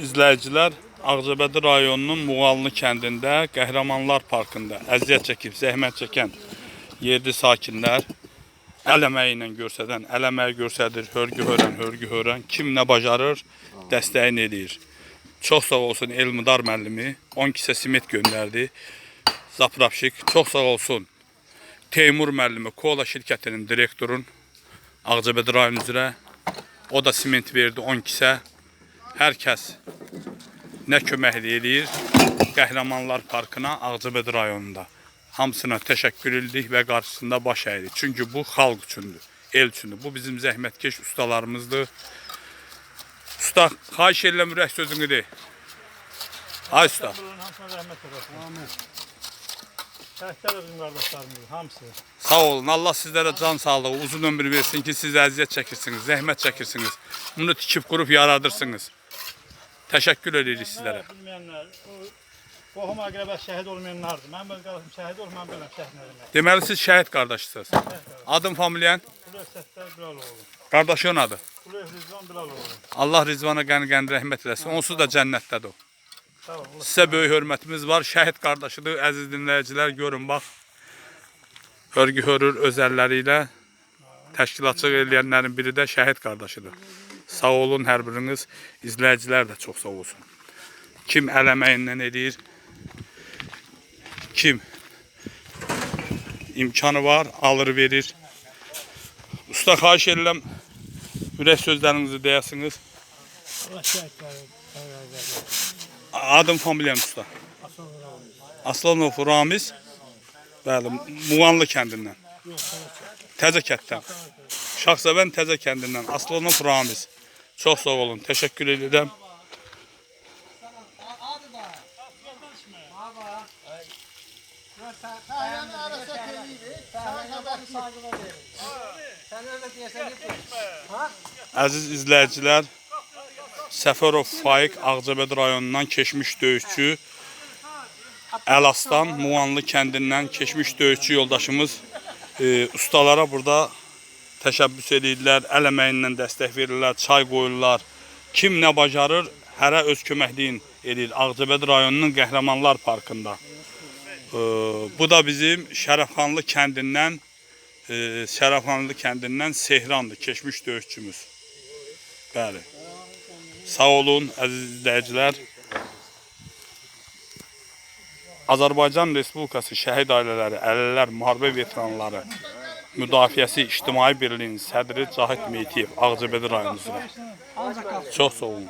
izləyicilər, Ağcabədi rayonunun Muğallı kəndində, Qəhrəmanlar parkında əziyyət çəkib, zəhmət çəkən yerli sakinlər əl əməyi ilə göstərən, əl əməyi göstərir, hörgü hörən, hörgü hörən, kim nə bacarır, dəstəyini eləyir. Çox sağ olsun Elmidar müəllimi, 10 kisə simit göndərdi. Zapravşik, çox sağ olsun Teymur müəllimi, Kola şirkətinin direktorun Ağcabədi rayon üzrə o da siment verdi 10 kisə. Hər kəs nə köməklik eləyir Qəhrəmanlar Parkına Ağcabədi rayonunda. Hamısına təşəkkür edirik və qarşısında baş əyirik. Çünki bu xalq üçündür, el üçündür. Bu bizim zəhmətkeş ustalarımızdır. Usta, xahiş edirəm ürək sözünü de. Ay usta. Sağ olun. Allah sizlərə can sağlığı, uzun ömür versin ki, siz əziyyət çəkirsiniz, zəhmət çəkirsiniz. Bunu tikib qurub yaradırsınız. Sizlərə. Nə bilməyənlər, o qohum əqrəbə şəhid olmayanlardır. Mən belə qardaşım şəhid olmam, mən biləm şəhid nə demək. Deməli siz şəhid qardaşısınız. Adın, familyan, Qulu Əsətlər Bilaloğlu. qardaşın adı. Qulu Rızvan Bilaloğlu. Allah Rizvana qəni-qəni rəhmət eləsin. Onsuz da cənnətdədir o. Sizə böyük hörmətimiz var. Şəhid qardaşıdır. Əziz dinləyicilər, görün bax. Hörgü hörür özəlləri ilə təşkilatçılıq edənlərin biri də şəhid qardaşıdır. Sağ olun hər biriniz. İzləyicilər də çox sağ olsun. Kim əl əməyindən kim imkanı var, alır verir. Usta xahiş edirəm ürək sözlərinizi deyəsiniz. Allah Adım familiyam usta. Aslanov Ramiz. Bəli, Muğanlı kəndindən. Təzə kənddən. Şaxsəvən Təzə kəndindən. Aslanov Ramiz. Çox sağ olun. Təşəkkür edirəm. Əziz izləyicilər, Səfərov Faiq Ağcabəd rayonundan keçmiş döyüşçü Əlaslan Muğanlı kəndindən keçmiş döyüşçü yoldaşımız e, ustalara burada təşəbbüs edirlər, əl əməyindən dəstək verirlər, çay qoyurlar. Kim nə bacarır, hərə öz köməkliyin edir Ağcabəd rayonunun Qəhrəmanlar parkında. E, bu da bizim Şərəfxanlı kəndindən e, Şərəfxanlı kəndindən Sehrandır, keçmiş döyüşçümüz. Bəli. Sağ olun əziz izləyicilər. Azərbaycan Respublikası şəhid ailələri, ələlər, müharibə veteranları Müdafiəsi İctimai Birliyinin sədri Cahid Meytiyev Ağcabədi rayonu üzrə. Çox sağ olun.